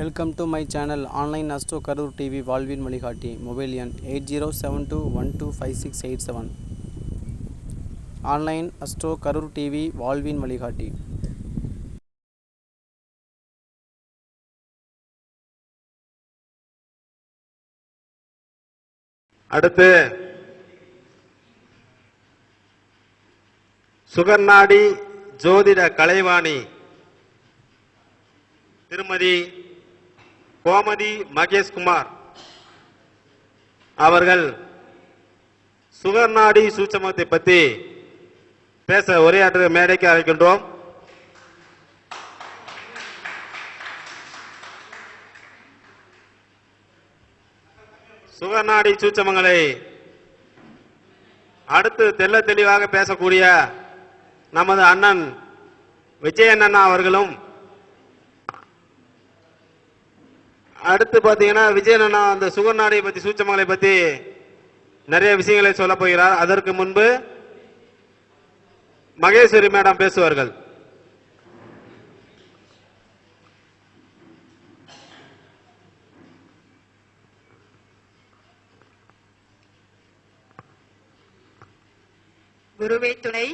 Welcome to my channel online astro Karur TV வாழ்வின் வழிகாட்டி mobile எண் eight zero seven two one two five six eight seven online astro Karur TV வாழ்வின் வழிகாட்டி அடுத்து சுகர்நாடி ஜோதிட கலைவாணி திருமதி கோமதி மகேஷ்குமார் அவர்கள் சுகர்நாடி சூட்சமத்தை பற்றி பேச உரையாற்ற மேடைக்கு அழைக்கின்றோம். சுகநாடி சூச்சமங்களை அடுத்து தெள்ள தெளிவாக பேசக்கூடிய நமது அண்ணன் விஜயன் அண்ணா அவர்களும் அடுத்து பாத்தீங்கன்னா விஜயன் அண்ணா அந்த சுகநாடியை பத்தி சூச்சமங்களை பத்தி நிறைய விஷயங்களை சொல்ல போகிறார். அதற்கு முன்பு மகேஸ்வரி மேடம் பேசுவார்கள். குருவே துணை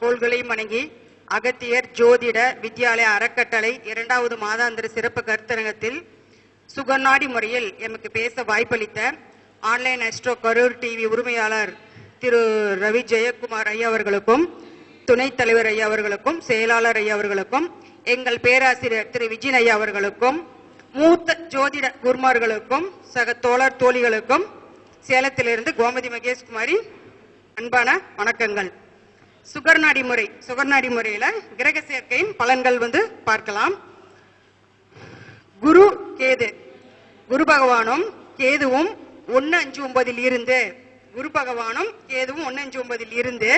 கோள்களையும் வணங்கி அகத்தியர் ஜோதிட வித்யாலய அறக்கட்டளை இரண்டாவது மாதாந்திர சிறப்பு கருத்தரங்கத்தில் சுகநாடி முறையில் எமக்கு பேச வாய்ப்பளித்த ஆன்லைன் அஸ்ட்ரோ கரூர் டிவி உரிமையாளர் திரு ரவி ஜெயக்குமார் ஐயா அவர்களுக்கும் துணைத் தலைவர் ஐயா அவர்களுக்கும் செயலாளர் ஐயா அவர்களுக்கும் எங்கள் பேராசிரியர் திரு விஜயன் ஐயா அவர்களுக்கும் மூத்த ஜோதிட குருமார்களுக்கும் சக தோழர் தோழிகளுக்கும் சேலத்திலிருந்து கோமதி மகேஷ்குமாரி அன்பான வணக்கங்கள். சுகர்நாடி முறை சுகர்நாடி முறையில கிரக சேர்க்கையின் பலன்கள் வந்து பார்க்கலாம். குரு கேது குரு பகவானும் கேதுவும் ஒன்று அஞ்சு ஒன்பதில் இருந்து குரு பகவானும் கேதுவும் ஒன்று அஞ்சு ஒன்பதில் இருந்து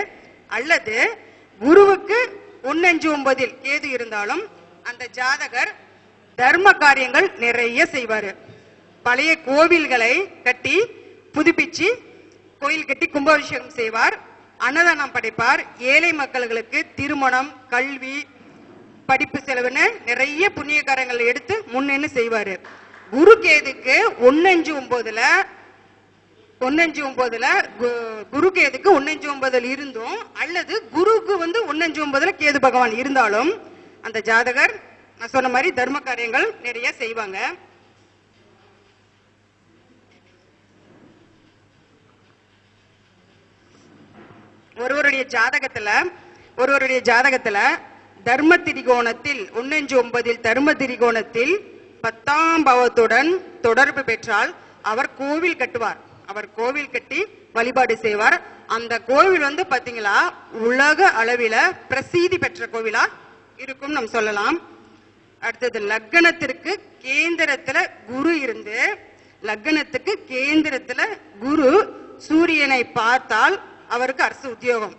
அல்லது குருவுக்கு ஒன்று அஞ்சு ஒன்பதில் கேது இருந்தாலும் அந்த ஜாதகர் தர்ம காரியங்கள் நிறைய செய்வாரு. பழைய கோவில்களை கட்டி புதுப்பிச்சு கோயில் கட்டி கும்பாபிஷேகம் செய்வார். அன்னதானம் படைப்பார். ஏழை மக்களுக்கு திருமணம் கல்வி படிப்பு செலவுன்னு நிறைய புண்ணிய காரியங்கள் எடுத்து முன்னென்னு செய்வார். குரு கேதுக்கு ஒன்னஞ்சு ஒன்பதுல ஒன்னஞ்சு ஒன்பதுல கு- குரு கேதுக்கு ஒன்னஞ்சு ஒன்பதுல இருந்தும் அல்லது குருவுக்கு வந்து ஒன்னஞ்சு ஒன்பதுல கேது பகவான் இருந்தாலும் அந்த ஜாதகர் நான் சொன்ன மாதிரி தர்ம காரியங்கள் நிறைய செய்வாங்க. ஒருவருடைய ஜாதகத்துல ஒருவருடைய ஜாதகத்துல தர்ம திரிகோணத்தில் ஒன்னஞ்சு ஒன்பதில் தர்ம திரிகோணத்தில் பத்தாம் பாவத்துடன் தொடர்பு பெற்றால் அவர் கோவில் கட்டுவார். அவர் கோவில் கட்டி வழிபாடு செய்வார். அந்த கோவில் வந்து பாத்தீங்களா உலக அளவில பிரசீதி பெற்ற கோவிலா இருக்கும் நம்ம சொல்லலாம். அடுத்தது லக்னத்திற்கு கேந்திரத்துல குரு இருந்து லக்னத்துக்கு கேந்திரத்துல குரு சூரியனை பார்த்தால் அவருக்கு அரசு உத்தியோகம்.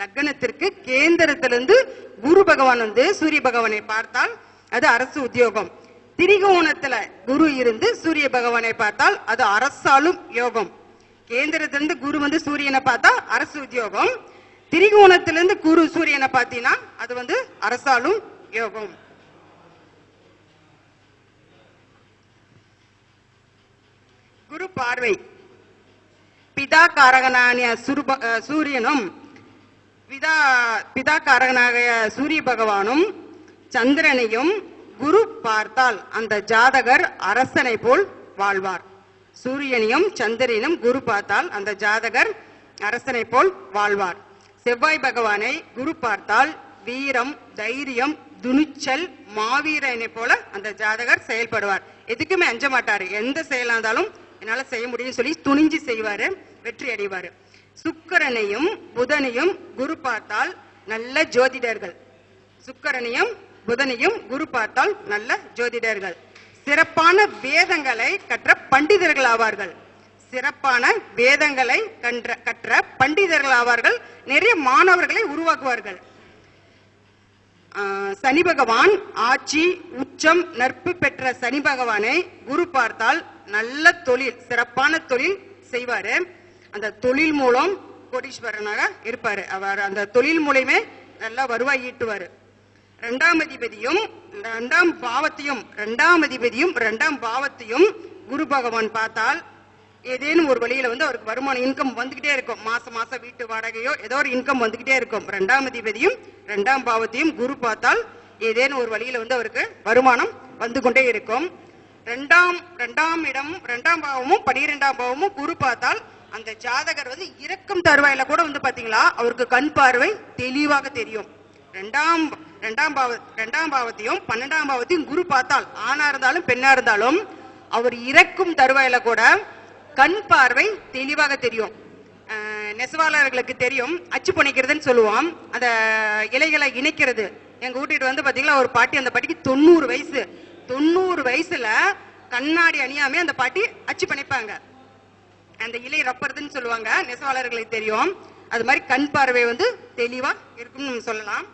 லக்னத்திற்கு கேந்திரத்திலிருந்து குரு பகவான் வந்து சூரிய பகவானை பார்த்தால் அது அரசு உத்தியோகம். திரிகோணத்துல குரு இருந்து சூரிய பகவானை பார்த்தால் அது அரசாலும் யோகம். கேந்திரத்திலிருந்து குரு வந்து சூரியனை பார்த்தா அரசு உத்தியோகம். திரிகோணத்திலிருந்து குரு சூரியனை பார்த்தீங்கன்னா அது வந்து அரசாலும் யோகம். குரு பார்வை. பிதா காரகனானிய சுருப- சூரியனும் பிதா பிதா காரகனாகிய சூரிய பகவானும் சந்திரனையும் குரு பார்த்தால் அந்த ஜாதகர் அரசனை போல் வாழ்வார். சூரியனையும் சந்திரனும் குரு பார்த்தால் அந்த ஜாதகர் அரசனை போல் வாழ்வார். செவ்வாய் பகவானை குரு பார்த்தால் வீரம் தைரியம் துணிச்சல் மாவீரனை போல அந்த ஜாதகர் செயல்படுவார். எதுக்குமே அஞ்ச மாட்டார். எந்த செயலாக இருந்தாலும் என்னால் செய்ய முடியும்னு சொல்லி துணிஞ்சு செய்வார். வெற்றி அடைவார் சுக்கரனையும் புதனையும் குரு பார்த்தால் நல்ல ஜோதிடர்கள். சுக்கரனையும் புதனையும் குரு பார்த்தால் நல்ல ஜோதிடர்கள். சிறப்பான வேதங்களை கற்ற பண்டிதர்கள் ஆவார்கள். சிறப்பான வேதங்களை கன்ற கற்ற பண்டிதர்கள் ஆவார்கள். நிறைய மாணவர்களை உருவாக்குவார்கள். ஆஹ் சனி பகவான் ஆட்சி உச்சம் நட்பு பெற்ற சனி பகவானை குரு பார்த்தால் நல்ல தொழில் சிறப்பான தொழில் செய்வாரு. அந்த தொழில் மூலம் கோடீஸ்வரனாக இருப்பாரு. அவர் அந்த தொழில் மூலயமே நல்லா வருவாய் ஈட்டுவாரு. ரெண்டாம் அதிபதியும் ரெண்டாம் பாவத்தையும் ரெண்டாம் அதிபதியும் ரெண்டாம் பாவத்தையும் குரு பகவான் பார்த்தால் ஏதேனும் ஒரு வழியில வந்து அவருக்கு வருமானம் இன்கம் வந்துகிட்டே இருக்கும். மாசம் மாசம் வீட்டு வாடகையோ ஏதோ ஒரு இன்கம் வந்துகிட்டே இருக்கும். ரெண்டாம் அதிபதியும் ரெண்டாம் பாவத்தையும் குரு பார்த்தால் ஏதேனும் ஒரு வழியில வந்து அவருக்கு வருமானம் வந்து கொண்டே இருக்கும். ரெண்டாம் ரெண்டாம் இடம் ரெண்டாம் பாவமும் பனிரெண்டாம் பாவமும் குரு பார்த்தால் அந்த ஜாதகர் வந்து இறக்கும் தருவாயில கூட வந்து பாத்தீங்களா அவருக்கு கண் பார்வை தெளிவாக தெரியும். ரெண்டாம் ரெண்டாம் பாவ ரெண்டாம் பாவத்தையும் பன்னெண்டாம் பாவத்தையும் குரு பார்த்தால் ஆணா இருந்தாலும் பெண்ணா இருந்தாலும் அவர் இறக்கும் தருவாயில கூட கண் பார்வை தெளிவாக தெரியும். நெசவாளர்களுக்கு தெரியும் அச்சு புனைக்கிறதுன்னு சொல்லுவோம். அந்த இலைகளை இணைக்கிறது. எங்க வீட்டுக்கு வந்து பாத்தீங்களா ஒரு பாட்டி அந்த பாட்டிக்கு தொண்ணூறு வயசு. தொண்ணூறு வயசுல கண்ணாடி அணியாமே அந்த பாட்டி அச்சு பிணைப்பாங்க அந்த இலை ரப்பர்துன்னு சொல்லுவாங்க. நெசவாளர்களுக்கு தெரியும். அது மாதிரி கண் பார்வை வந்து தெளிவா இருக்கும்னு நம்ம சொல்லலாம்.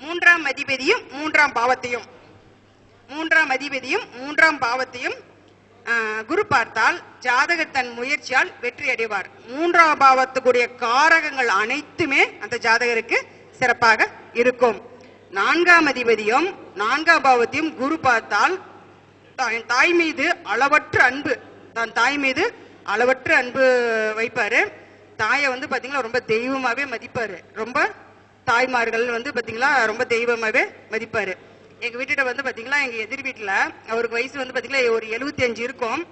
மூன்றாம் அதிபதியும் மூன்றாம் பாவத்தையும். மூன்றாம் அதிபதியும் மூன்றாம் பாவத்தையும் ஆஹ், குரு பார்த்தால் ஜாதகர் தன் முயற்சியால் வெற்றி அடைவார். மூன்றாம் பாவத்துக்குரிய காரகங்கள் அனைத்துமே அந்த ஜாதகருக்கு சிறப்பாக இருக்கும். நான்காம் அதிபதியும் நான்காம் பாவத்தையும் குரு பார்த்தால் தான் தாய் மீது அளவற்ற அன்பு. தான் தாய் மீது அளவற்ற அன்பு வைப்பாரு. தாயை வந்து பார்த்தீங்கன்னா ரொம்ப தெய்வமாகவே மதிப்பாரு. ரொம்ப தாய்மார்கள் வந்து பாத்தீங்களா ரொம்ப தெய்வமாகவே மதிப்பாரு. எங்கள் வீட்டுல வந்து பார்த்தீங்கன்னா எங்கள் எதிர் வீட்டில் அவருக்கு வயசு வந்து பார்த்தீங்கன்னா ஒரு 75 இருக்கும்.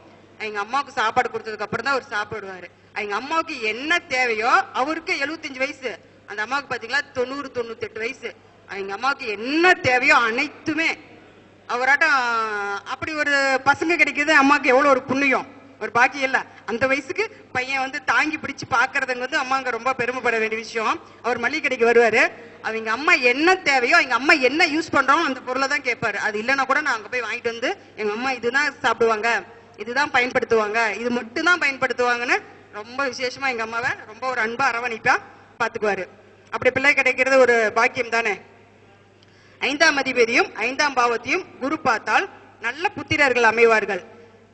எங்கள் அம்மாவுக்கு சாப்பாடு கொடுத்ததுக்கு அப்புறம் தான் அவர் சாப்பிடுவார். எங்கள் அம்மாவுக்கு என்ன தேவையோ அவருக்கு 75 வயசு. அந்த அம்மாவுக்கு பார்த்தீங்கன்னா தொண்ணூறு தொண்ணூத்தெட்டு வயசு. எங்கள் அம்மாவுக்கு என்ன தேவையோ அனைத்துமே அவராட்டம் அப்படி ஒரு பசங்க கிடைக்கிறது அம்மாவுக்கு எவ்வளோ ஒரு புண்ணியம். ஒரு பாக்கியம் இல்லை. அந்த வயசுக்கு பையன் வந்து தாங்கி பிடிச்சி பார்க்கறதுங்க வந்து அம்மாங்க ரொம்ப பெருமைப்பட வேண்டிய விஷயம். அவர் மளிகை கடைக்கு வருவாரு. அவங்க அம்மா என்ன தேவையோ அவங்க அம்மா என்ன யூஸ் பண்ணுறோம் அந்த பொருளை தான் கேட்பாரு. அது இல்லைன்னா கூட நான் அங்கே போய் வாங்கிட்டு வந்து எங்கள் அம்மா இதுதான் சாப்பிடுவாங்க. இதுதான் பயன்படுத்துவாங்க. இது மட்டும் தான் பயன்படுத்துவாங்கன்னு ரொம்ப விசேஷமாக எங்கள் அம்மாவை ரொம்ப ஒரு அன்பாக அரவணைப்பாக பார்த்துக்குவாரு அப்படி பிள்ளை கிடைக்கிறது ஒரு பாக்கியம் தானே. ஐந்தாம் அதிபதியும் ஐந்தாம் பாவத்தையும் குரு பார்த்தால் நல்ல புத்திரர்கள் அமைவார்கள்.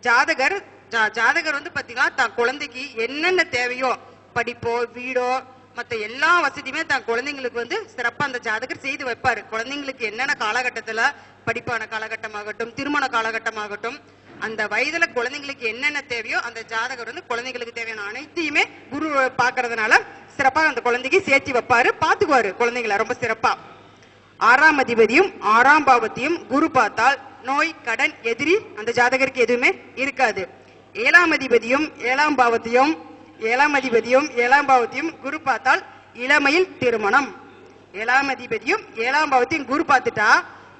ஜாதகர் ஜா- ஜாதகர் வந்து பாத்தீங்கன்னா தான் குழந்தைக்கு என்னென்ன தேவையோ படிப்போ வீடோ மத்த எல்லா வசதியுமே தான் குழந்தைங்களுக்கு வந்து சிறப்பா அந்த ஜாதகர் செய்து வைப்பாரு. குழந்தைங்களுக்கு என்னென்ன காலகட்டத்துல படிப்பான காலகட்டமாகட்டும் திருமண காலகட்டமாகட்டும் அந்த வயதுல குழந்தைங்களுக்கு என்னென்ன தேவையோ அந்த ஜாதகர் வந்து குழந்தைங்களுக்கு தேவையான அனைத்தையுமே குரு பாக்குறதுனால சிறப்பா அந்த குழந்தைக்கு சேர்த்து வைப்பாரு பாத்துக்குவாரு குழந்தைங்கள ரொம்ப சிறப்பா. ஆறாம் அதிபதியும் ஆறாம் பாவத்தையும் குரு பார்த்தால் நோய் கடன் எதிரி அந்த ஜாதகருக்கு எதுவுமே இருக்காது. ஏழாம் அதிபதியும் ஏழாம் பாவத்தையும் ஏழாம் அதிபதியும் ஏழாம் பாவத்தையும் குரு பார்த்தால் இளமையில் திருமணம். ஏழாம் அதிபதியும் ஏழாம் பாவத்தையும் குரு பார்த்துட்டா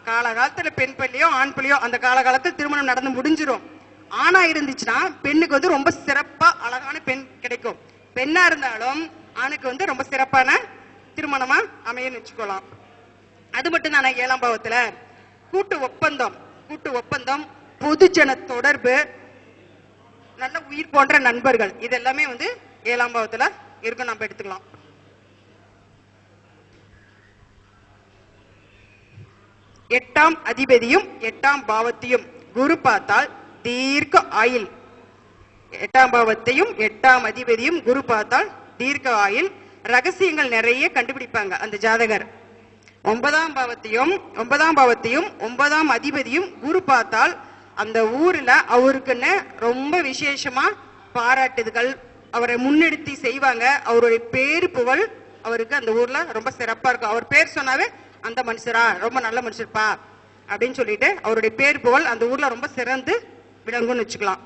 காலகாலத்துல பெண் பள்ளியோ ஆண் பள்ளியோ அந்த காலகாலத்தில் திருமணம் நடந்து முடிஞ்சிடும் ஆணா இருந்துச்சுன்னா பெண்ணுக்கு வந்து ரொம்ப சிறப்பா அழகான பெண் கிடைக்கும். பெண்ணா இருந்தாலும் ஆணுக்கு வந்து ரொம்ப சிறப்பான திருமணமா அமையன்னு வச்சுக்கோலாம். அது மட்டும் தானே ஏழாம் பாவத்துல? கூட்டு ஒப்பந்தம் கூட்டு ஒப்பந்தம் பொதுஜன தொடர்பு நல்ல உயிர் போன்ற நண்பர்கள். இது எல்லாமே வந்து ஏழாம் பாவத்துல இருக்கும் நம்ம எடுத்துக்கலாம். எட்டாம் அதிபதியும் எட்டாம் பாவத்தையும் குரு பார்த்தால் தீர்க்க ஆயில். எட்டாம் பாவத்தையும் எட்டாம் அதிபதியும் குரு பார்த்தால் தீர்க்க ஆயில். ரகசியங்கள் நிறைய கண்டுபிடிப்பாங்க அந்த ஜாதகர். ஒன்பதாம் பாவத்தையும் ஒன்பதாம் பாவத்தையும் ஒன்பதாம் அதிபதியும் குரு பார்த்தால் அந்த ஊர்ல அவருக்குன்னு ரொம்ப விசேஷமா பாராட்டுதுகள் அவரை முன்னெடுத்து செய்வாங்க. அவருடைய பேரு புகழ் அவருக்கு அந்த ஊர்ல ரொம்ப சிறப்பா இருக்கும். அவர் பேர் சொன்னாவே அந்த மனுஷரா ரொம்ப நல்ல மனுஷர்ப்பா அப்படின்னு சொல்லிட்டு அவருடைய பேர் புகழ் அந்த ஊர்ல ரொம்ப சிறந்து விளங்கும்னு வச்சுக்கலாம்.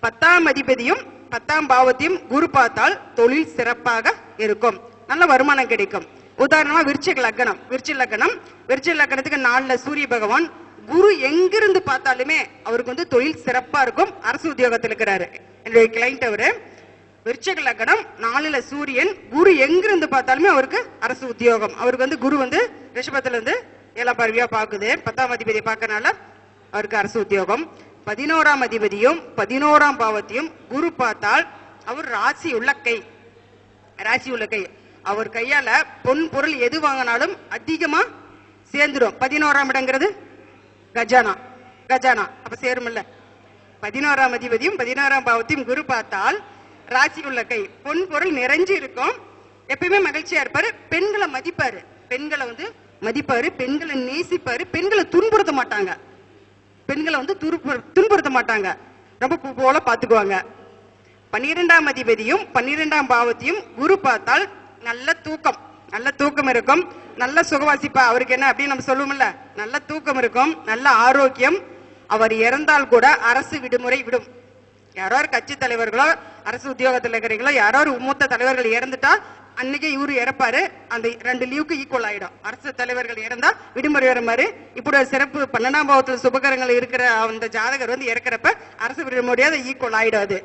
பத்தாம் அதிபதியும் பத்தாம் பாவத்தையும் குரு பார்த்தால் தொழில் சிறப்பாக இருக்கும். நல்ல வருமானம் கிடைக்கும். உதாரணமா விருச்சிக லக்னம் விருச்சிக லக்னம் விருச்சிக லக்னத்துக்கு நாலுல சூரிய பகவான் குரு எங்கிருந்து பார்த்தாலுமே அவருக்கு வந்து தொழில் சிறப்பா இருக்கும். அரசு உத்தியோகத்தில் இருக்கிறாரு. என்னுடைய கிளைண்ட் அவரு. விருச்சக லக்னம் நாலுல சூரியன் குரு எங்கிருந்து பார்த்தாலுமே அவருக்கு அரசு உத்தியோகம். அவருக்கு வந்து குரு வந்து ரிஷபத்துல இருந்து ஏழாம் பருவியா பாக்குது பத்தாம் அதிபதியை பார்க்கறனால அவருக்கு அரசு உத்தியோகம். பதினோராம் அதிபதியும் பதினோராம் பாவத்தையும் குரு பார்த்தால் அவர் ராசி உள்ள கை. ராசி உள்ள கை. அவர் கையால பொன் பொருள் எது வாங்கினாலும் அதிகமா சேர்ந்துடும் பதினோராம் இடங்கிறது கஜானா. கஜானா. அப்ப சேருமில்ல பதினோராம் அதிபதியும் பதினோராம் பாவத்தையும் குரு பார்த்தால் ராசி உள்ள கை. பொன் பொருள் நிறைஞ்சு இருக்கும். எப்பயுமே மகிழ்ச்சியா இருப்பாரு. பெண்களை மதிப்பாரு. பெண்களை வந்து மதிப்பாரு. பெண்களை நேசிப்பாரு. பெண்களை துன்புறுத்த மாட்டாங்க. பெண்களை வந்து துருப்பு- துன்புறுத்த மாட்டாங்க. ரொம்ப பூ போல பாத்துக்குவாங்க பன்னிரெண்டாம் அதிபதியும் பன்னிரெண்டாம் பாவத்தையும் குரு பார்த்தால் நல்ல தூக்கம். நல்ல தூக்கம் இருக்கும். நல்ல சுகவாசிப்பா அவருக்கு என்ன அப்படின்னு நம்ம சொல்லுவோம்ல. நல்ல தூக்கம் இருக்கும். நல்ல ஆரோக்கியம். அவர் இறந்தால் கூட அரசு விடுமுறை விடும். யாரோ கட்சி தலைவர்களோ அரசு உத்தியோகத்தில் இருக்கிறீங்களோ யாரோ மூத்த தலைவர்கள் இறந்துட்டா அன்னைக்கே இவரு இறப்பாரு. அந்த ரெண்டு லீவுக்கு ஈக்குவல் ஆயிடும். அரசு தலைவர்கள் இறந்தா விடுமுறை வர மாதிரி இப்படி ஒரு சிறப்பு பன்னெண்டாம் பாவத்தில் சுபகரங்கள் இருக்கிற அந்த ஜாதகர் வந்து இறக்குறப்ப அரசு விடுமுறையாத ஈக்குவல் ஆயிடும் அது.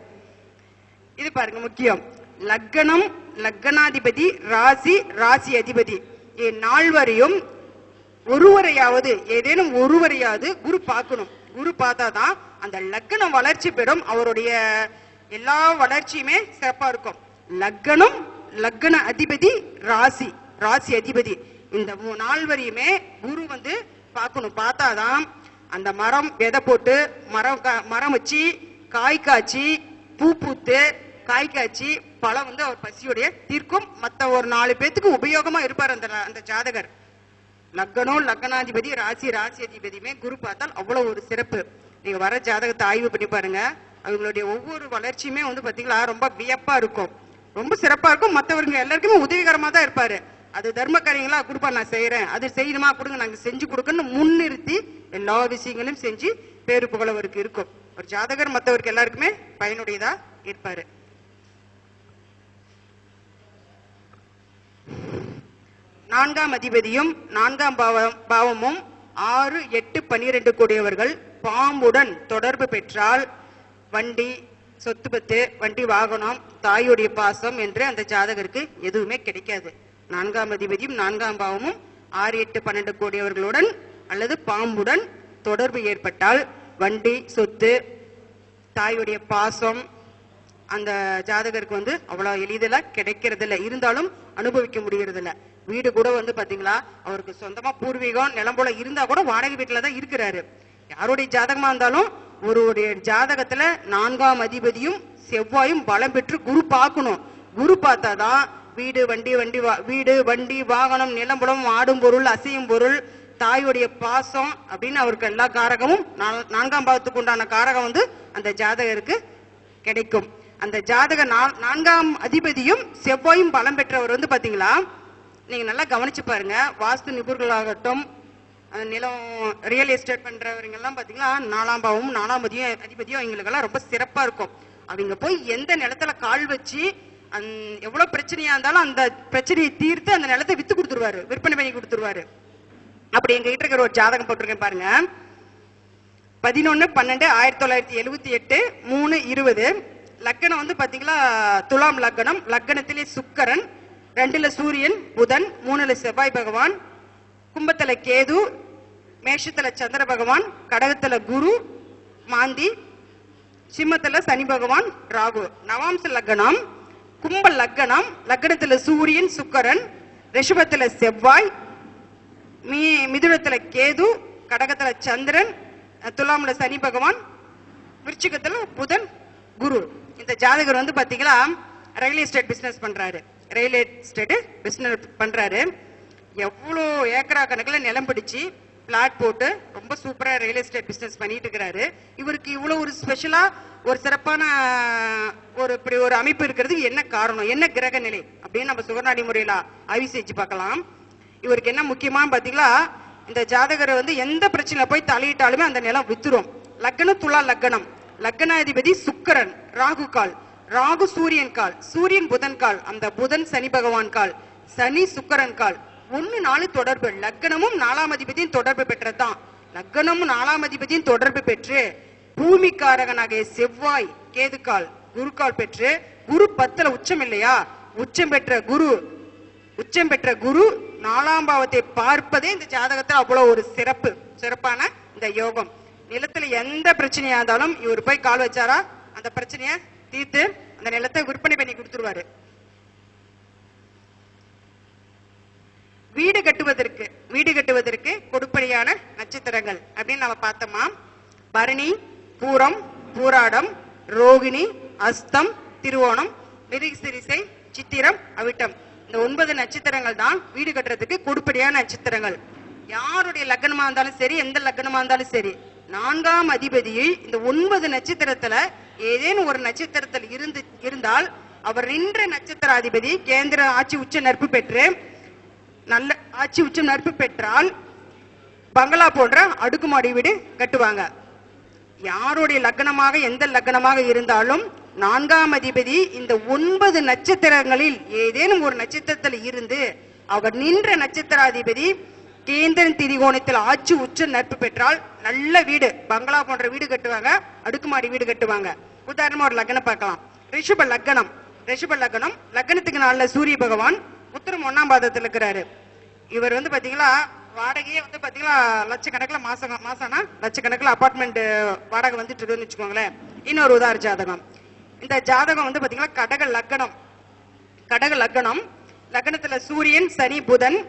இது பாருங்க முக்கியம். லக்கணம் லக்கணாதிபதி ராசி ராசி அதிபதி. நால்வரையும் ஒருவரையாவது ஏதேனும் ஒருவரையாவது குரு பார்க்கணும். குரு பார்த்தாதான் அந்த லக்கணம் வளர்ச்சி பெறும். அவருடைய எல்லா வளர்ச்சியுமே சிறப்பா இருக்கும். லக்கணம் லக்கண அதிபதி ராசி ராசி அதிபதி. இந்த நால்வரையுமே குரு வந்து பார்க்கணும். பார்த்தாதான் அந்த மரம் விதை போட்டு மரம் மரம் வச்சு காய் காய்ச்சி பூ பூத்து காய் காய்ச்சி பழம் வந்து அவர் பசியுடைய தீர்க்கும். மத்த ஒரு நாலு பேத்துக்கு உபயோகமா இருப்பார் அந்த அந்த ஜாதகர். லக்னம் லக்னாதிபதி ராசி ராசி அதிபதியுமே குரு பார்த்தால் அவ்வளவு ஒரு சிறப்பு. நீங்க வர ஜாதகத்தை ஆய்வு பண்ணி பாருங்க. அவங்களுடைய ஒவ்வொரு வளர்ச்சியுமே வந்து பாத்தீங்களா ரொம்ப வியப்பா இருக்கும். ரொம்ப சிறப்பா இருக்கும். மத்தவங்க எல்லாருக்குமே உதவிகரமா தான் இருப்பாரு. அது தர்ம காரியங்களா கொடுப்பா நான் செய்யறேன் அது செய்யணுமா கொடுங்க நாங்க செஞ்சு கொடுக்கணும்னு முன்னிறுத்தி எல்லா விஷயங்களையும் செஞ்சு பேரு புகழவருக்கு இருக்கும். ஒரு ஜாதகர் மத்தவருக்கு எல்லாருக்குமே பயனுடையதா இருப்பாரு. நான்காம் அதிபதியும் நான்காம் பாவம் பாவமும் ஆறு எட்டு பன்னிரெண்டு கூடியவர்கள் பாம்புடன் தொடர்பு பெற்றால் வண்டி சொத்து பத்து வண்டி வாகனம் தாயுடைய பாசம் என்று அந்த ஜாதகருக்கு எதுவுமே கிடைக்காது. நான்காம் அதிபதியும் நான்காம் பாவமும் ஆறு எட்டு பன்னெண்டு கூடியவர்களுடன் அல்லது பாம்புடன் தொடர்பு ஏற்பட்டால் வண்டி சொத்து தாயுடைய பாசம் அந்த ஜாதகருக்கு வந்து அவ்வளோ எளிதில் கிடைக்கிறதில்ல. இருந்தாலும் அனுபவிக்க முடியறது இல்ல வீடு கூட வந்து பாத்தீங்களா அவருக்கு சொந்தமா பூர்வீகம் நிலம் போல இருந்தா கூட வாடகை வீட்டுல தான் இருக்கிறாரு. யாருடைய ஜாதகமா இருந்தாலும் ஒருவருடைய ஜாதகத்துல நான்காம் அதிபதியும் செவ்வாயும் பலம் பெற்று குரு பார்க்கணும். குரு பார்த்தாதான் வீடு வண்டி வண்டி வா- வீடு வண்டி வாகனம் நிலம்புலம் ஆடும் பொருள் அசையும் பொருள் தாயுடைய பாசம் அப்படின்னு அவருக்கு எல்லா காரகமும் நான்காம் பாவத்துக்கு உண்டான காரகம் வந்து அந்த ஜாதகருக்கு கிடைக்கும். அந்த ஜாதக நான்காம் அதிபதியும் செவ்வாயும் பலம் பெற்றவர் வந்து பாத்தீங்களா? நீங்க நல்லா கவனிச்சு பாருங்க. வாஸ்து நிபுணர்களாகட்டும் நிலம் ரியல் எஸ்டேட் பண்றவங்க எல்லாம் பாத்தீங்கன்னா நாலாம் பாவமும் நாலாம் அதிபதியும் அதிபதியும் அவங்களுக்கெல்லாம் ரொம்ப சிறப்பா இருக்கும். அவங்க போய் எந்த நிலத்துல கால் வச்சு அந் எவ்வளவு பிரச்சனையா இருந்தாலும் அந்த பிரச்சனையை தீர்த்து அந்த நிலத்தை வித்து கொடுத்துருவாரு. விற்பனை பண்ணி கொடுத்துருவாரு. அப்படி எங்ககிட்ட இருக்கிற ஒரு ஜாதகம் போட்டிருக்கேன் பாருங்க. பதினொன்னு பன்னெண்டு ஆயிரத்தி தொள்ளாயிரத்தி எழுபத்தி எட்டு மூணு இருபது. லக்கணம் வந்து பார்த்தீங்களா துலாம் லக்கணம். லக்கணத்திலே சுக்கரன் ரெண்டுல சூரியன் புதன் மூணுல செவ்வாய் பகவான் கும்பத்துல கேது மேஷத்துல சந்திர பகவான் கடகத்துல குரு மாந்தி சிம்மத்துல சனி பகவான் ராகு. நவாம்ச லக்னம் கும்ப லக்னம் லக்னத்துல சூரியன் சுக்கரன் ரிஷபத்துல செவ்வாய் மீ மிதுனத்துல கேது கடகத்துல சந்திரன் அஹ் துலாம்ல சனி பகவான் விருச்சிகத்துல புதன் குரு. இந்த ஜாதகர் வந்து பாத்தீங்களா ரயில் எஸ்டேட் பிசினஸ் பண்றாரு. ரயில்வே எஸ்டேட் பிசினஸ் பண்றாரு. எவ்வளோ ஏக்கரா கணக்கில் நிலம் பிடிச்சு பிளாட் போட்டு ரொம்ப சூப்பரா ரியல் எஸ்டேட் பிசினஸ் பண்ணிட்டு இருக்கிறாரு. இவருக்கு இவ்வளோ ஒரு ஸ்பெஷலா ஒரு சிறப்பான ஒரு இப்படி ஒரு அமைப்பு இருக்கிறது என்ன காரணம் என்ன கிரக நிலை அப்படின்னு நம்ம சுகநாடி முறையில ஆய்வு செஞ்சு பார்க்கலாம். இவருக்கு என்ன முக்கியமா பாத்தீங்களா இந்த ஜாதகரை வந்து எந்த பிரச்சனையில போய் தலையிட்டாலுமே அந்த நிலம் வித்துரும். லக்னம் துளா லக்னம் லக்னாதிபதி சுக்கரன் ராகு கால் ராகு சூரியன் கால் சூரியன் புதன் கால் அந்த புதன் சனி பகவான் கால் சனி சுக்கரன் கால். ஒன்னு நாலு தொடர்பு. லக்னமும் நாலாம் அதிபதியும் தொடர்பு பெற்றதான் லக்னமும் நாலாம் அதிபதியும் தொடர்பு பெற்று பூமிக்காரகனாகிய செவ்வாய் கேதுக்கால் குருக்கால் பெற்று குரு பத்துல உச்சம் இல்லையா? உச்சம் பெற்ற குரு உச்சம் பெற்ற குரு நாலாம் பாவத்தை பார்ப்பதே இந்த ஜாதகத்துல அவ்வளவு ஒரு சிறப்பு சிறப்பான இந்த யோகம். நிலத்துல எந்த பிரச்சனையா இருந்தாலும் இவர் போய் கால் வச்சாரா அந்த பிரச்சனைய தீர்த்து அந்த நிலத்தை விற்பனை பண்ணி கொடுத்துருவாரு. வீடு கட்டுவதற்கு வீடு கட்டுவதற்கு கொடுப்படியான நட்சத்திரங்கள் அப்படின்னு நம்ம பார்த்தோமா? பரணி பூரம் பூராடம் ரோகிணி அஸ்தம் திருவோணம் மிருகசிரிசை சித்திரம் அவிட்டம். இந்த ஒன்பது நட்சத்திரங்கள் தான் வீடு கட்டுறதுக்கு கொடுப்படியான நட்சத்திரங்கள். யாருடைய லக்னமா இருந்தாலும் சரி எந்த லக்னமா இருந்தாலும் சரி நான்காம் அதிபதியை இந்த ஒன்பது நட்சத்திரத்துல ஏதேனும் ஒரு நட்சத்திரத்தில் இருந்து இருந்தால் அவர் நின்ற நட்சத்திராதிபதி கேந்திர ஆட்சி உச்ச நட்பு பெற்று நல்ல ஆட்சி உச்ச நட்பு பெற்றால் பங்களா போன்ற அடுக்குமாடி வீடு கட்டுவாங்க. யாருடைய லக்னமாக எந்த லக்னமாக இருந்தாலும் நான்காம் அதிபதி இந்த ஒன்பது நட்சத்திரங்களில் ஏதேனும் ஒரு நட்சத்திரத்தில் இருந்து அவர் நின்ற நட்சத்திராதிபதி கேந்திரன் திரிகோணத்தில் ஆட்சி உச்ச நட்பு பெற்றால் நல்ல வீடு பங்களா போன்ற வீடு கட்டுவாங்க அடுக்குமாடி வீடு கட்டுவாங்க. உதாரணமா ஒரு லக்னம் பார்க்கலாம். ரிஷப லக்னம் ரிஷப லக்னம் லக்னத்துக்கு நாளில் சூரிய பகவான் உத்தரம் ஒன்னாம் பாதத்தில் இருக்கிறாரு. இவர் வந்து பாத்தீங்களா வாடகையே வந்து பாத்தீங்களா லட்சக்கணக்கில் மாசம் மாசம்னா லட்சக்கணக்கில் அபார்ட்மெண்ட் வாடகை வந்துட்டு இருக்குன்னு வச்சுக்கோங்களேன். இன்னொரு உதார ஜாதகம். இந்த ஜாதகம் வந்து பாத்தீங்களா கடக லக்னம் கடக லக்னம் லக்னத்துல சூரியன் சனி புதன்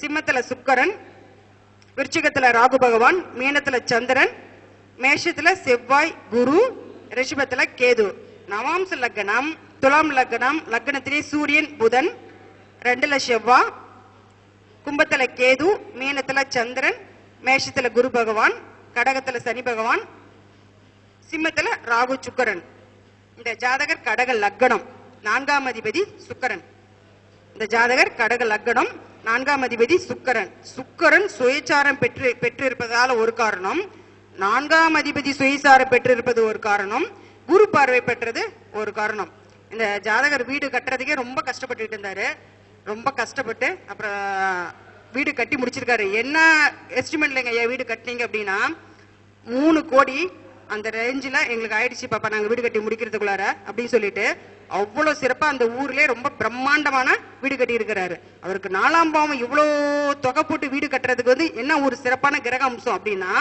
சிம்மத்துல சுக்கரன் விருச்சிகத்தில் ராகு பகவான் மீனத்துல சந்திரன் மேஷத்துல செவ்வாய் குரு ரிஷபத்தில் கேது. நவாம்ச லக்னம் துலாம் லக்னம் லக்னத்திலே சூரியன் புதன் ரெண்டுல செவ்வா கும்பத்துல கேது மீனத்துல சந்திரன் மேஷத்துல குரு பகவான் கடகத்துல சனி பகவான் சிம்மத்துல ராகு சுக்கரன். இந்த ஜாதகர் கடக லக்னம். நான்காம் அதிபதி சுக்கரன். இந்த ஜாதகர் கடக லக்னம். நான்காம் அதிபதி சுக்கரன். சுக்கரன் சுயச்சாரம் பெற்று பெற்றிருப்பதால் ஒரு காரணம். நான்காம் அதிபதி சுயசாரம் பெற்றிருப்பது ஒரு காரணம். குரு பார்வை பெற்றது ஒரு காரணம். இந்த ஜாதகர் வீடு கட்டுறதுக்கே ரொம்ப கஷ்டப்பட்டுட்டு இருந்தாரு. ரொம்ப கஷ்டப்பட்டு அப்புறம் வீடு கட்டி முடிச்சிருக்காரு. என்ன எஸ்டிமேட்லங்க ஐயா வீடு கட்டினீங்க அப்படின்னா மூணு கோடி அந்த ரேஞ்சில் எங்களுக்கு ஆயிடுச்சு பாப்பா. நாங்கள் வீடு கட்டி முடிக்கிறதுக்குள்ளார அப்படின்னு சொல்லிட்டு அவ்வளோ சிறப்பாக அந்த ஊர்லயே ரொம்ப பிரம்மாண்டமான வீடு கட்டி இருக்கிறாரு அவருக்கு நாலாம் பாவம் இவ்வளோ தொகை போட்டு வீடு கட்டுறதுக்கு வந்து என்ன ஒரு சிறப்பான கிரக அம்சம் அப்படின்னா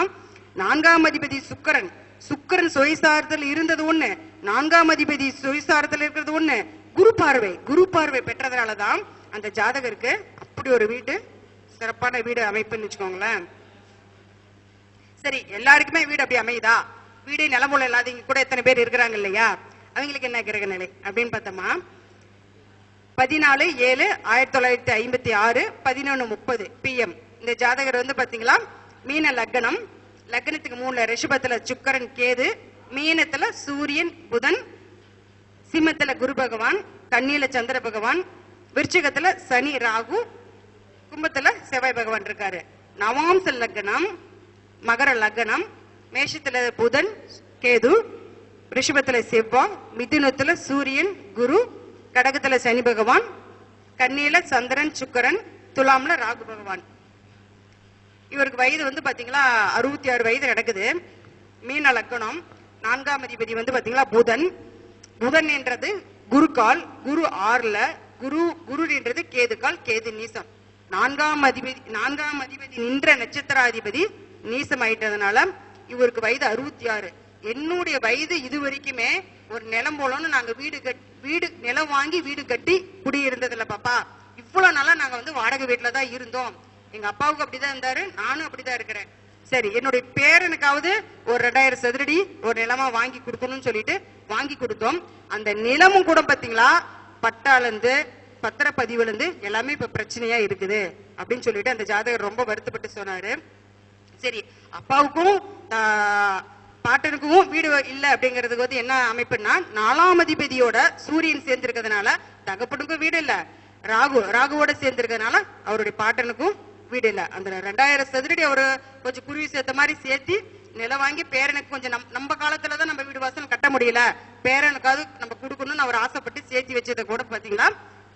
நான்காம் அதிபதி சுக்கரன். சுக்கரன் சுயசாரத்தில் இருந்தது ஒண்ணு. நான்காம் அதிபதி சுயசாரத்தில் இருக்கிறது ஒண்ணு. குரு பார்வை. குரு பார்வை பெற்றதுனால தான் அந்த ஜாதகருக்கு அப்படி ஒரு வீடு சிறப்பான வீடு அமைப்புன்னு வச்சுக்கோங்களேன். சரி எல்லாருக்குமே வீடு அப்படி அமையுதா? வீடு நிலமுள்ள இல்லாதவங்க கூட எத்தனை பேர் இருக்கிறாங்க இல்லையா? அவங்களுக்கு என்ன கிரக நிலை அப்படின்னு பார்த்தோமா? பதினாலு ஏழு ஆயிரத்தி தொள்ளாயிரத்தி ஐம்பத்தி ஆறு பதினொன்று முப்பது பிஎம் இந்த ஜாதகர் வந்து பார்த்தீங்களா? மீன லக்னம். லக்னத்துக்கு மூணுல ரிஷபத்தில் சுக்கரன் கேது. மீனத்தில் சூரியன் புதன். சிம்மத்தில் குரு பகவான் கன்னியில சந்திர பகவான். விருச்சகத்தில் சனி ராகு. கும்பத்தில் செவ்வாய் பகவான் இருக்காரு. நவாம்ச லக்னம் மகர லக்னம் மேஷத்தில் புதன் கேது. ரிஷபத்துல செவ்வாய் மிதுனத்துல சூரியன் குரு கடகத்துல சனி பகவான் கன்னியில சந்திரன் சுக்கரன் துலாம்ல ராகு பகவான். இவருக்கு வயது வந்து பாத்தீங்களா அறுபத்தி ஆறு வயது நடக்குது. மீன லக்கணம் நான்காம் அதிபதி வந்து பாத்தீங்களா புதன். புதன் என்றது குருக்கால் குரு ஆறுல குரு குருன்றது கேதுக்கால் கேது நீசம். நான்காம் அதிபதி நான்காம் அதிபதி நின்ற நட்சத்திராதிபதி நீசம் ஆயிட்டதுனால இவருக்கு வயது அறுபத்தி ஆறு. என்னுடைய வயது இது வரைக்குமே ஒரு நிலம் போலன்னு நாங்க வீடு கட் வீடு நிலம் வாங்கி வீடு கட்டி குடியிருந்தது இல்ல பாப்பா. இவ்வளவு நாளா நாங்க வந்து வாடகை வீட்டுல தான் இருந்தோம். எங்க அப்பாவுக்கு அப்படிதான் இருந்தாரு நானும் அப்படிதான் இருக்கிறேன். சரி என்னுடைய பேரனுக்காவது ஒரு ரெண்டாயிரம் சதுரடி ஒரு நிலமா வாங்கி கொடுக்கணும்னு சொல்லிட்டு வாங்கி கொடுத்தோம். அந்த நிலமும் கூட பாத்தீங்களா பட்டாளந்து பத்திரப்பதிவுல இருந்து எல்லாமே இப்ப பிரச்சனையா இருக்குது அப்படின்னு சொல்லிட்டு அந்த ஜாதகர் ரொம்ப வருத்தப்பட்டு சொன்னாரு. சரி அப்பாவுக்கும் ஆஹ், பாட்டனுக்கும் வீடு இல்லை அப்படிங்கிறதுக்கு வந்து என்ன அமைப்புன்னா நாலாம் அதிபதியோட சூரியன் சேர்ந்திருக்கிறதுனால தகப்பனுக்கும் வீடு இல்லை. ராகு ராகுவோட சேர்ந்திருக்கிறதுனால அவருடைய பாட்டனுக்கும் வீடு இல்லை. அந்த ரெண்டாயிரம் சதுரடி அவர் கொஞ்சம் குருவி சேர்த்த மாதிரி சேர்த்து நிலம் வாங்கி பேரனுக்கு கொஞ்சம் நம் நம்ம காலத்துல தான் நம்ம வீடு வாசல் கட்ட முடியல. பேரனுக்காவது நம்ம கொடுக்கணும்னு அவர் ஆசைப்பட்டு சேர்த்து வச்சதை கூட பாத்தீங்களா?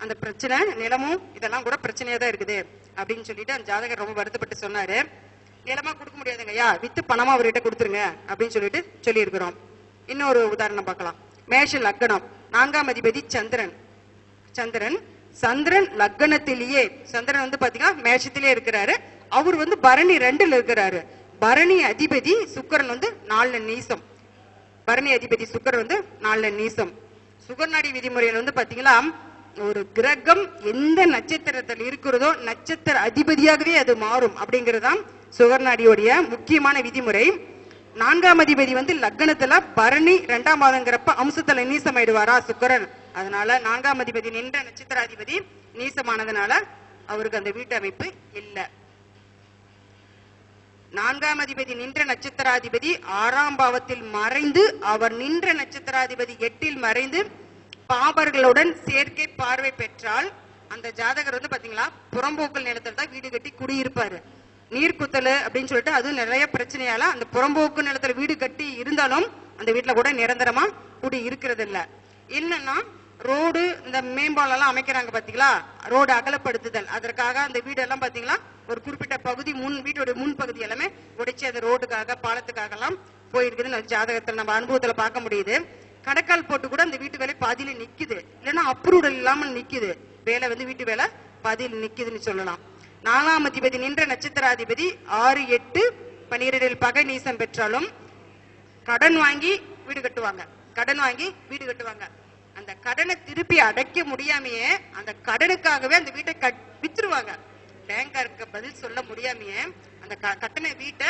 அந்த பிரச்சனை நிலமும் இதெல்லாம் கூட பிரச்சனையா தான் இருக்குது. அப்படின்னு சொல்லிட்டு அந்த ஜாதகர் ரொம்ப வருத்தப்பட்டு சொன்னாரு. நிலமா கொடுக்க முடியாதுங்க. ஐயா வித்து பணமா அவர்கிட்ட கொடுத்துருங்க அப்படின்னு சொல்லிட்டு சொல்லியிருக்கிறோம். இன்னொரு உதாரணம் பார்க்கலாம். மேஷ லக்னம் நான்காம் அதிபதி சந்திரன். சந்திரன் சந்திரன் லக்னத்திலேயே சந்திரன் வந்து பாத்தீங்கன்னா மேஷத்திலே இருக்கிறாரு. அவர் வந்து பரணி ரெண்டுல இருக்கிறாரு. பரணி அதிபதி சுக்கரன் வந்து நாலுல நீசம். பரணி அதிபதி சுக்கரன் வந்து நாலுல நீசம். சுகர்நாடி விதிமுறையில் வந்து பாத்தீங்களா ஒரு கிரகம் எந்த நட்சத்திரத்தில் இருக்கிறதோ நட்சத்திர அதிபதியாகவே அது மாறும் அப்படிங்கறதுதான் சுகர்நாடியோடைய முக்கியமான விதிமுறை. நான்காம் அதிபதி வந்து லக்னத்துல பரணி ரெண்டாம் மாதங்கிறப்ப அம்சத்துல நீசமாயிடுவாரா சுக்கரன். அதனால நான்காம் அதிபதி நின்ற நட்சத்திராதிபதி நீசமானதுனால அவருக்கு அந்த வீட்டு அமைப்பு இல்லை. நான்காம் அதிபதி நின்ற நட்சத்திராதிபதி ஆறாம் பாவத்தில் மறைந்து அவர் நின்ற நட்சத்திராதிபதி எட்டில் மறைந்து பாபர்களுடன் சேர்க்கை பார்வை பெற்றால் அந்த ஜாதகர் வந்து பாத்தீங்களா புறம்போக்கல் நிலத்துல தான் வீடு கட்டி குடியிருப்பாரு. நீர் குத்தல் அப்படின்னு சொல்லிட்டு அதுவும் நிறைய பிரச்சனையால அந்த புறம்போக்கு நிலத்துல வீடு கட்டி இருந்தாலும் அந்த வீட்டுல கூட நிரந்தரமா குடி இருக்கிறது இல்ல இல்லைன்னா ரோடு இந்த மேம்பாலம் எல்லாம் அமைக்கிறாங்க பாத்தீங்களா? ரோடு அகலப்படுத்துதல். அதற்காக அந்த வீடெல்லாம் பாத்தீங்களா? ஒரு குறிப்பிட்ட பகுதி முன் வீட்டோட முன் பகுதி எல்லாமே உடைச்சு அந்த ரோடுக்காக பாலத்துக்காக எல்லாம் போயிருக்குதுன்னு ஜாதகத்தில் ஜாதகத்துல நம்ம அனுபவத்துல பார்க்க முடியுது. கடைக்கால் போட்டு கூட அந்த வீட்டு வேலை பாதியில நிக்குது. இல்லைன்னா அப்ரூவல் இல்லாமல் நிக்குது. வேலை வந்து வீட்டு வேலை பாதியில் நிக்குதுன்னு சொல்லலாம். நாலாம் அதிபதி நின்ற நட்சத்திராதிபதி ஆறு எட்டு பனிரெண்டில் பகை நீசம் பெற்றாலும் கடன் வாங்கி வீடு கட்டுவாங்க. கடன் வாங்கி வீடு கட்டுவாங்க. அந்த கடனை திருப்பி அடைக்க முடியாமையே அந்த கடனுக்காகவே அந்த வீட்டை கட் வித்துருவாங்க. பேங்காருக்கு பதில் சொல்ல முடியாமையே அந்த க- கட்டின வீட்டை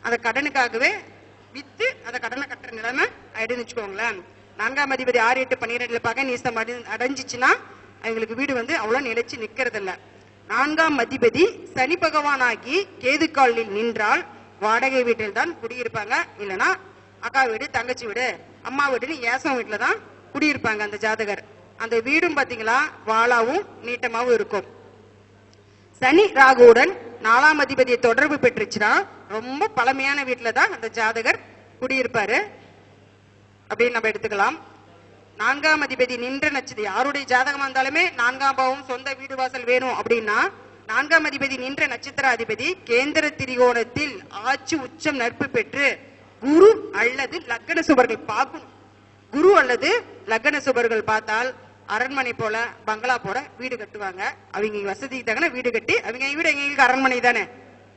அந்த கடனுக்காகவே வித்து அந்த கடனை கட்டுற நிலைமை ஆயிடுன்னு வச்சுக்கோங்களேன். நான்காம் அதிபதி ஆறு எட்டு பன்னிரெண்டுல பகை நீசம் அடைஞ்சிச்சுன்னா அவங்களுக்கு வீடு வந்து அவ்வளோ நிலைச்சு நிற்கிறதில்ல நான்காம் அதிபதி சனி பகவானாகி கேதுக்காலில் நின்றால் வாடகை வீட்டில் தான் குடியிருப்பாங்க. இல்லைன்னா அக்கா வீடு தங்கச்சி வீடு அம்மா வீடுன்னு ஏசம் வீட்டில் தான் குடியிருப்பாங்க அந்த ஜாதகர். அந்த வீடும் பாத்தீங்களா வாழாவும் நீட்டமாவும் இருக்கும். சனி ராகுவுடன் நாலாம் அதிபதியை தொடர்பு பெற்றுச்சுன்னா ரொம்ப பழமையான வீட்டுல தான் அந்த ஜாதகர் குடியிருப்பாரு. அப்படின்னு நம்ம எடுத்துக்கலாம். நான்காம் அதிபதி நின்ற நட்சத்திரம். யாருடைய ஜாதகமா இருந்தாலுமே நான்காம் பாவம் சொந்த வீடு வாசல் வேணும் அப்படின்னா நான்காம் அதிபதி நின்ற நட்சத்திர அதிபதி கேந்திர திரிகோணத்தில் ஆட்சி உச்சம் நட்பு பெற்று குரு அல்லது லக்கண சுபர்கள் பார்க்கணும். குரு அல்லது லக்கண சுபர்கள் பார்த்தால் அரண்மனை போல பங்களா போல வீடு கட்டுவாங்க. அவங்க வசதிக்கு தகுந்த வீடு கட்டி அவங்க வீடு எங்களுக்கு அரண்மனை தானே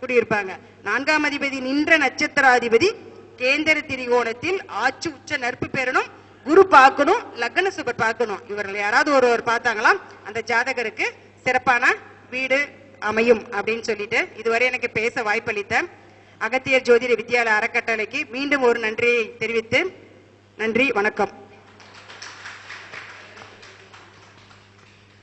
குடியிருப்பாங்க. நான்காம் அதிபதி நின்ற நட்சத்திர அதிபதி கேந்திர திரிகோணத்தில் ஆட்சி உச்ச நட்பு பெறணும். குரு பார்க்கணும் லக்ன சுபர் பார்க்கணும். இவர்கள் யாராவது ஒருவர் பார்த்தாங்களா அந்த ஜாதகருக்கு சிறப்பான வீடு அமையும் அப்படின்னு சொல்லிட்டு இதுவரை எனக்கு பேச வாய்ப்பளித்த அகத்தியர் ஜோதிட வித்யாலய அறக்கட்டளைக்கு மீண்டும் ஒரு நன்றியை தெரிவித்து நன்றி வணக்கம்.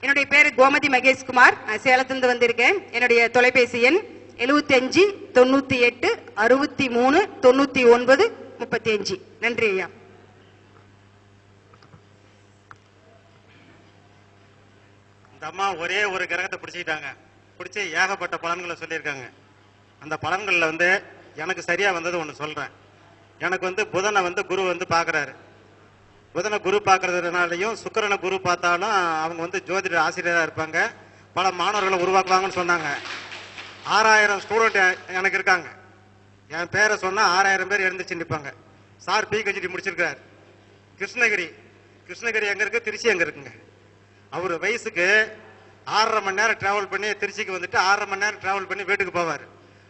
என்னுடைய பேர் கோமதி மகேஷ்குமார். நான் சேலத்திலிருந்து வந்திருக்கேன். என்னுடைய தொலைபேசி எண் எழுபத்தி அஞ்சு தொண்ணூத்தி எட்டு அறுபத்தி மூணு தொண்ணூத்தி ஒன்பது முப்பத்தி அஞ்சு. நன்றி ஐயா. தம்மா ஒரே ஒரு கிரகத்தை பிடிச்சிக்கிட்டாங்க. பிடிச்சி ஏகப்பட்ட பலன்களை சொல்லியிருக்காங்க. அந்த பலன்களில் வந்து எனக்கு சரியாக வந்தது ஒன்று சொல்கிறேன் எனக்கு வந்து புதனை வந்து குரு வந்து பார்க்குறாரு புதனை குரு பார்க்குறதுனாலையும் சுக்கரனை குரு பார்த்தாலும் அவங்க வந்து ஜோதிட ஆசிரியராக இருப்பாங்க. பல மாணவர்களை உருவாக்குவாங்கன்னு சொன்னாங்க. ஆறாயிரம் ஸ்டூடெண்ட் எனக்கு இருக்காங்க. என் பேரை சொன்னால் ஆறாயிரம் பேர் எழுந்துச்சு நிற்பாங்க சார் பிஹெச்டி முடிச்சிருக்கிறார். கிருஷ்ணகிரி. கிருஷ்ணகிரி எங்கே இருக்குது திருச்சி எங்கே இருக்குங்க? அவர் வயசுக்கு ஆறரை மணி நேரம் டிராவல் பண்ணி திருச்சிக்கு வந்துட்டு ஆறரை மணி நேரம் டிராவல் பண்ணி வீட்டுக்கு போவார்.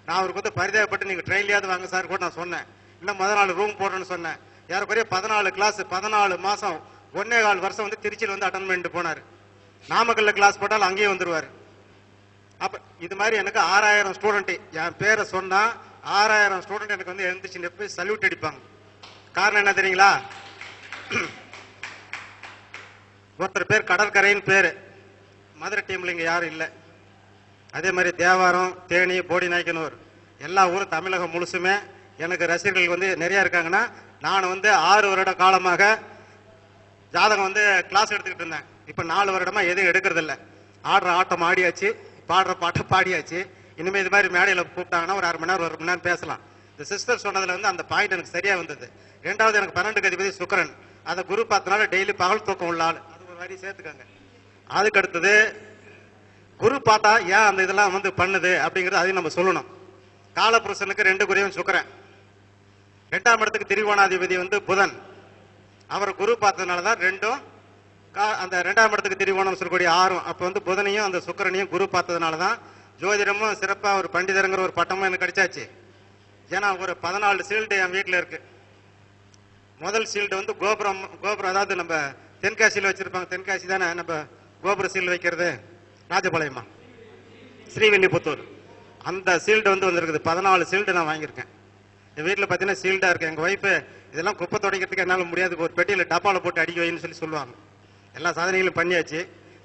நான் அவருக்கு வந்து பரிதாபப்பட்டு நீங்கள் ட்ரெயின்லேயாவது வாங்க சார் கூட நான் சொன்னேன். இல்லை முதல் நாள் ரூம் போடுறேன்னு சொன்னேன். ஏறக்குறைய பதினாலு கிளாஸ் பதினாலு மாதம் ஒன்னே கால் வருஷம் வந்து திருச்சியில் வந்து அட்டன் பண்ணிட்டு போனார். நாமக்கல்ல கிளாஸ் போட்டாலும் அங்கேயே வந்துருவார். அப்போ இது மாதிரி எனக்கு ஆறாயிரம் ஸ்டூடெண்ட்டு என் பேரை சொன்னால் ஆறாயிரம் ஸ்டூடெண்ட் எனக்கு வந்து எழுந்துச்சு போய் சல்யூட் அடிப்பாங்க. காரணம் என்ன தெரியுங்களா? ஒருத்தர் பேர் கடற்கரைன்னு பேர். மதுரை டீமில் இங்கே யாரும் இல்லை. அதே மாதிரி தேவாரம் தேனி போடி நாய்க்கனூர் எல்லா ஊரும் தமிழகம் முழுசுமே எனக்கு ரசிகர்கள் வந்து நிறையா இருக்காங்கன்னா நான் வந்து ஆறு வருட காலமாக ஜாதகம் வந்து கிளாஸ் எடுத்துக்கிட்டு இருந்தேன். இப்போ நாலு வருடமாக எதுவும் எடுக்கிறதில்ல. ஆடுற ஆட்டம் ஆடியாச்சு பாடுற பாட்டை பாடியாச்சு. இனிமேல் இது மாதிரி மேடையில் கூப்பிட்டாங்கன்னா ஒரு அரை மணி நேரம் ஒரு மணி நேரம் பேசலாம். இந்த சிஸ்டர் சொன்னதில் வந்து அந்த பாயிண்ட் எனக்கு சரியாக வந்தது. ரெண்டாவது எனக்கு பன்னெண்டு கதிபதி சுக்கரன். அந்த குரு பார்த்தனால டெய்லி பகல் தூக்கம் உள்ள ஆள். மாதிரி சேர்த்துக்கோங்க. அதுக்கு அடுத்தது குரு பார்த்தா ஏன் அந்த இதெல்லாம் வந்து பண்ணுது அப்படிங்கிறத அதையும் நம்ம சொல்லணும். காலபுருஷனுக்கு ரெண்டு குருவும் சுக்கரன். ரெண்டாம் இடத்துக்கு திரிகோணாதிபதி வந்து புதன். அவர் குரு பார்த்ததுனால தான் ரெண்டும் கா- அந்த ரெண்டாம் இடத்துக்கு திரிகோணம் சொல்லக்கூடிய ஆறும் அப்போ வந்து புதனையும் அந்த சுக்கரனையும் குரு பார்த்ததுனால தான் ஜோதிடமும் சிறப்பாக ஒரு பண்டிதருங்கிற ஒரு பட்டமும் எனக்கு கிடைச்சாச்சு. ஏன்னா ஒரு பதினாலு சீல்டு என் வீட்டில் இருக்கு. முதல் சீல்டு வந்து கோபுரம் கோபுரம் அதாவது நம்ம தென்காசியில் வச்சிருப்பாங்க. தென்காசி தானே? நம்ம கோபுர சீல் வைக்கிறது. ராஜபாளையமா? ஸ்ரீவில்லிபுத்தூர். அந்த சீல்டு வந்து வந்திருக்குது. பதினாலு சீல்டு நான் வாங்கியிருக்கேன். என் வீட்டில் பார்த்தீங்கன்னா சீல்டாக இருக்கு. எங்கள் ஒய்ஃபு இதெல்லாம் குப்பை துடைக்கிறதுக்கு என்னால் முடியாது. ஒரு பெட்டியில் டப்பாவில் போட்டு அடிக்க வைன்னு சொல்லி சொல்லுவாங்க. எல்லா சாதனைகளும் பண்ணியாச்சு.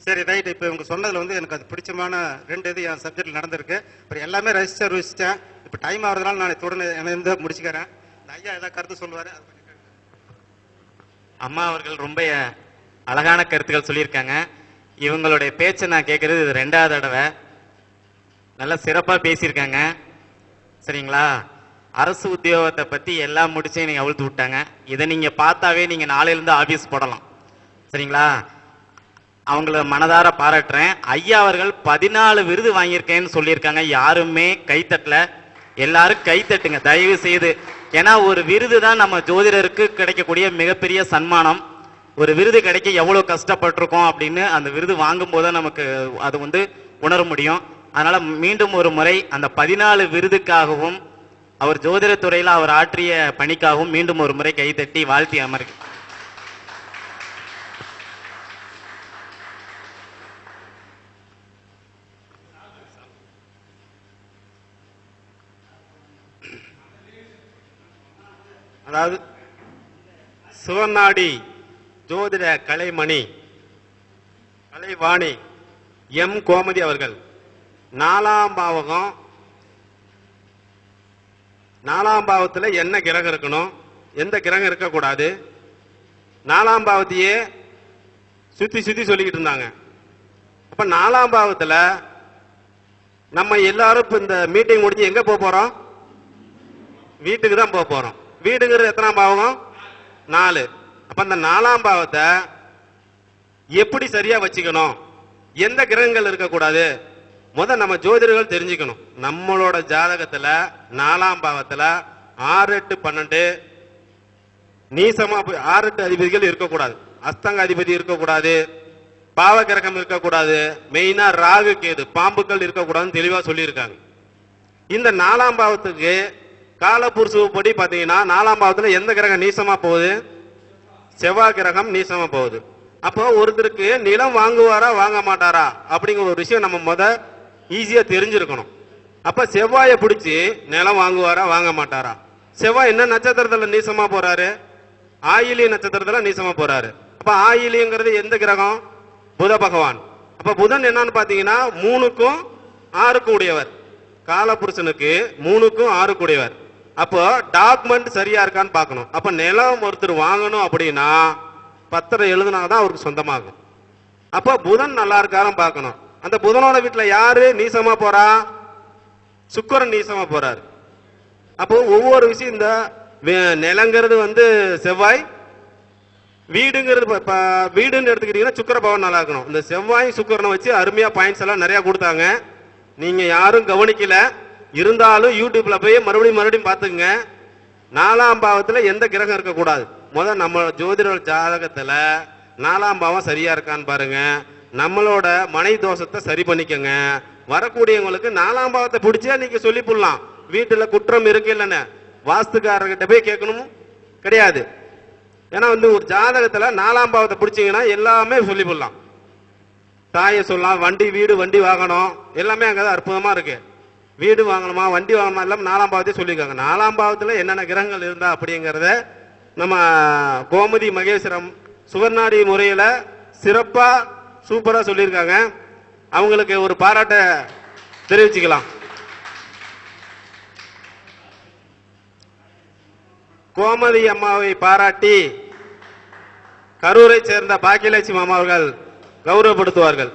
சரி ரைட். இப்போ இவங்க சொன்னதில் வந்து எனக்கு அது பிடிச்சமான ரெண்டு இது என் சப்ஜெக்டில் நடந்திருக்கு. அப்புறம் எல்லாமே ரசிச்சா ருசித்தேன் இப்போ டைம் ஆகிறதுனால நான் தொடர்ந்து என்ன முடிச்சுக்கிறேன். இந்த ஐயா ஏதாவது கருத்து சொல்லுவார்? அம்மா அவர்கள் ரொம்ப அழகான கருத்துக்கள் சொல்லியிருக்காங்க. இவங்களுடைய பேச்சை நான் கேட்குறது இது ரெண்டாவது தடவை. நல்லா சிறப்பாக பேசியிருக்காங்க. சரிங்களா? அரசு உத்தியோகத்தை பற்றி எல்லாம் முடிச்சு நீங்கள் அவிழ்த்து விட்டாங்க. இதை நீங்கள் பார்த்தாவே நீங்கள் நாளையிலேருந்து ஆஃபீஸ் போடலாம். சரிங்களா? அவங்கள மனதார பாராட்டுறேன். ஐயா அவர்கள் பதினாலு விருது வாங்கியிருக்கேன்னு சொல்லியிருக்காங்க. யாருமே கைத்தட்டல எல்லாரும் கைத்தட்டுங்க தயவு செய்து. ஏன்னா ஒரு விருது தான் நம்ம ஜோதிடருக்கு கிடைக்கக்கூடிய மிகப்பெரிய சன்மானம். ஒரு விருது கிடைக்க எவ்வளோ கஷ்டப்பட்டிருக்கோம் அப்படின்னு அந்த விருது வாங்கும்போது போது நமக்கு அது வந்து உணர முடியும். அதனால மீண்டும் ஒரு முறை அந்த பதினாலு விருதுக்காகவும் அவர் ஜோதிடத்துறையில் அவர் ஆற்றிய பணிக்காகவும் மீண்டும் ஒரு முறை கைத்தட்டி வாழ்த்தி அமர் அதாவது சிவநாடி ஜோதிட கலைமணி கலைவாணி எம். கோமதி அவர்கள். நாலாம் பாவகம். நாலாம் பாவத்தில் என்ன கிரகம் இருக்கணும்? எந்த கிரகம் இருக்கக்கூடாது? நாலாம் பாவத்தையே சுற்றி சுற்றி சொல்லிக்கிட்டு இருந்தாங்க. அப்போ நாலாம் பாவத்தில் நம்ம எல்லாரும் இப்போ இந்த மீட்டிங் முடிஞ்சு எங்கே போக போகிறோம் வீட்டுக்கு தான் போக போகிறோம் வீடுங்கிறது எத்தனாம் பாவகம்? நாலு. அப்ப அந்த நாலாம் பாவத்தை எப்படி சரியா வச்சுக்கணும்? எந்த கிரகங்கள் இருக்கக்கூடாது? முத நம்ம ஜோதிடர்கள் தெரிஞ்சுக்கணும். நம்மளோட ஜாதகத்துல நாலாம் பாவத்துல ஆறு எட்டு பன்னெண்டு நீசமா போய் ஆறு எட்டு அதிபதிகள் இருக்கக்கூடாது. அஸ்தங்க அதிபதி இருக்கக்கூடாது. பாவ கிரகம் இருக்கக்கூடாது. மெயினா ராகு கேது பாம்புக்கள் இருக்கக்கூடாதுன்னு தெளிவா சொல்லியிருக்காங்க. இந்த நாலாம் பாவத்துக்கு காலபுருஷப்படி பார்த்தீங்கன்னா நாலாம் பாவத்துல எந்த கிரகம் நீசமா போகுது? செவ்வாய் கிரகம் நீசமா போகுது. அப்போ ஒருத்தருக்கு நிலம் வாங்குவாரா வாங்க மாட்டாரா? அப்படிங்கிற ஒரு விஷயம் நம்ம முத ஈஸியா தெரிஞ்சிருக்கணும். அப்ப செவ்வாயை பிடிச்சி நிலம் வாங்குவாரா வாங்க மாட்டாரா? செவ்வாய் என்ன நட்சத்திரத்துல நீசமா போறாரு? ஆயிலி நட்சத்திரத்துல நீசமா போறாரு. அப்ப ஆயிலிங்கிறது எந்த கிரகம்? புத பகவான். அப்ப புதன் என்னன்னு பாத்தீங்கன்னா மூணுக்கும் ஆறுக்கும் உடையவர். காலபுருஷனுக்கு மூணுக்கும் ஆறுக்கும் உடையவர். அப்போ டாக்குமெண்ட் சரியா இருக்கான்னு பார்க்கணும். அப்போ நிலம் ஒருத்தர் வாங்கணும் அப்படின்னா பத்திரம் எழுதுனாதான் அவருக்கு சொந்தமாகும். அப்போ புதன் நல்லா இருக்காரும் பார்க்கணும். அந்த புதனோட வீட்டில் யாரு? நீசமா போறா? சுக்கரன் நீசமா போறாரு. அப்போ ஒவ்வொரு விஷயம் இந்த நிலங்கிறது வந்து செவ்வாய் வீடுங்கிறது வீடுன்னு எடுத்துக்கிட்டீங்கன்னா சுக்கர பவன் நல்லா இருக்கணும். இந்த செவ்வாய் சுக்கரனை வச்சு அருமையா பாயிண்ட்ஸ் எல்லாம் நிறைய கொடுத்தாங்க. நீங்க யாரும் கவனிக்கல. இருந்தாலும் யூடியூப்ல போய் மறுபடியும் மறுபடியும் பார்த்துக்குங்க. நாலாம் பாவத்துல எந்த கிரகம் இருக்கக்கூடாது. முதல் நம்ம ஜோதிடர் ஜாதகத்துல நாலாம் பாவம் சரியா இருக்கான்னு பாருங்க. நம்மளோட மனை தோஷத்தை சரி பண்ணிக்கங்க. வரக்கூடியவங்களுக்கு நாலாம் பாவத்தை பிடிச்சா நீங்க சொல்லி போடலாம். வீட்டுல குற்றம் இருக்கு இல்லைன்னு. வாஸ்துக்காரர்கிட்ட போய் கேட்கணும்? கிடையாது. ஏன்னா வந்து ஒரு ஜாதகத்துல நாலாம் பாவத்தை பிடிச்சீங்கன்னா எல்லாமே சொல்லி போடலாம். தாயை சொல்லலாம் வண்டி வீடு வண்டி வாங்கணும் எல்லாமே அங்கே அற்புதமா இருக்கு. வீடு வாங்கணுமா வண்டி வாங்கணுமா எல்லாம் நாலாம் பாவத்தையும் சொல்லியிருக்காங்க. நாலாம் பாவத்தில் என்னென்ன கிரகங்கள் இருந்தா அப்படிங்கிறத நம்ம கோமதி மகேஸ்வரம் சுவர்ணாடி முறையில் சிறப்பாக சூப்பராக சொல்லியிருக்காங்க. அவங்களுக்கு ஒரு பாராட்டை தெரிவிச்சுக்கலாம். கோமதி அம்மாவை பாராட்டி கரூரை சேர்ந்த பாக்கியலட்சுமி அம்மா அவர்கள் கௌரவப்படுத்துவார்கள்.